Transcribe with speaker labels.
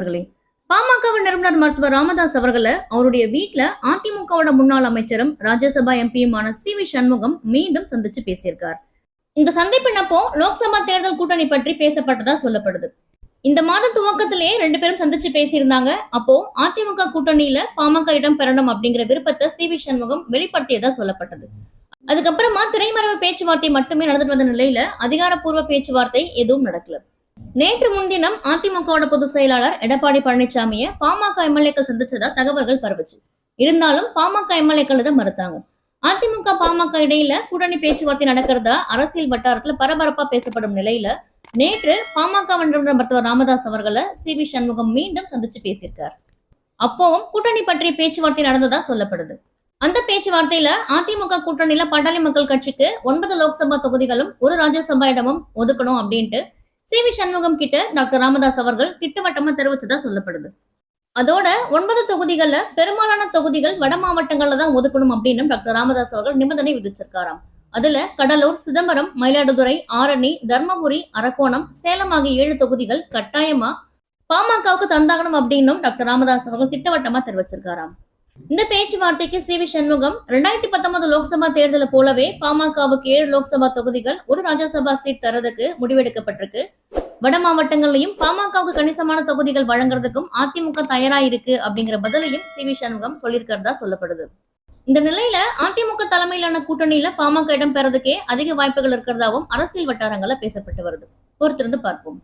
Speaker 1: நண்பர்களே பாமகவின் நிறுவனர் மருத்துவர் ராமதாஸ் அவர்களை அவருடைய வீட்ல அதிமுகவோட முன்னாள் அமைச்சரும் ராஜ்யசபா எம்பியுமான சி வி சண்முகம் மீண்டும் சந்திச்சு பேசியிருக்கார். இந்த சந்திப்பினப்போ லோக்சபா தேர்தல் கூட்டணி பற்றி பேசப்பட்டதா சொல்லப்படுது. இந்த மாத துவக்கத்திலேயே ரெண்டு பேரும் சந்திச்சு பேசியிருந்தாங்க. அப்போ அதிமுக கூட்டணியில பாமக இடம் பெறணும் அப்படிங்கிற விருப்பத்தை சி வி சண்முகம் வெளிப்படுத்தியதா சொல்லப்பட்டது. அதுக்கப்புறமா திரைமறைவு பேச்சுவார்த்தை மட்டுமே நடந்துட்டு வந்த நிலையில அதிகாரப்பூர்வ பேச்சுவார்த்தை எதுவும் நடக்கல. நேற்று முன்தினம் அதிமுகவோட பொதுச் செயலாளர் எடப்பாடி பழனிசாமியை பாமக எம்எல்ஏக்கள் சந்திச்சதா தகவல்கள் பரவுச்சு. இருந்தாலும் பாமக எம்எல்ஏக்கள் இதை மறுத்தாங்க. அதிமுக பாமக இடையில கூட்டணி பேச்சுவார்த்தை நடக்கிறதா அரசியல் வட்டாரத்துல பரபரப்பா பேசப்படும் நிலையில நேற்று பாமக மன்ற மருத்துவர் ராமதாஸ் அவர்களை சி வி சண்முகம் மீண்டும் சந்திச்சு பேசியிருக்கார். அப்போவும் கூட்டணி பற்றிய பேச்சுவார்த்தை நடந்ததா சொல்லப்படுது. அந்த பேச்சுவார்த்தையில அதிமுக கூட்டணியில பட்டாளி மக்கள் கட்சிக்கு ஒன்பது லோக்சபா தொகுதிகளும் ஒரு ராஜ்யசபா இடமும் ஒதுக்கணும் அப்படின்ட்டு சி வி சண்முகம் கிட்ட டாக்டர் ராமதாஸ் அவர்கள் திட்டவட்டமா தெரிவிச்சதா சொல்லப்படுது. அதோட ஒன்பது தொகுதிகள்ல பெரும்பாலான தொகுதிகள் வட மாவட்டங்கள்ல தான் ஒதுக்கணும் அப்படின்னு டாக்டர் ராமதாஸ் அவர்கள் நிபந்தனை விதிச்சிருக்காராம். அதுல கடலூர் சிதம்பரம் மயிலாடுதுறை ஆரணி தர்மபுரி அரக்கோணம் சேலம் ஆகிய ஏழு தொகுதிகள் கட்டாயமா பாமகவுக்கு தந்தாகணும் அப்படின்னும் டாக்டர் ராமதாஸ் அவர்கள் திட்டவட்டமா தெரிவிச்சிருக்காராம். இந்த பேச்சுவார்த்தைக்கு சி வி சண்முகம் ரெண்டாயிரத்தி பத்தொன்பது லோக்சபா தேர்தலை போலவே பாமகவுக்கு ஏழு லோக்சபா தொகுதிகள் ஒரு ராஜ்யசபா சீட் தரதுக்கு முடிவெடுக்கப்பட்டிருக்கு. வட மாவட்டங்கள்லயும் பாமகவுக்கு கணிசமான தொகுதிகள் வழங்குறதுக்கும் அதிமுக தயாரா இருக்கு அப்படிங்கிற பதிலையும் சி வி சண்முகம் சொல்லியிருக்கிறதா சொல்லப்படுது. இந்த நிலையில அதிமுக தலைமையிலான கூட்டணியில பாமக இடம் பெறதுக்கே அதிக வாய்ப்புகள் இருக்கிறதாவும் அரசியல் வட்டாரங்கள்ல பேசப்பட்டு வருது. பொறுத்திருந்து பார்ப்போம்.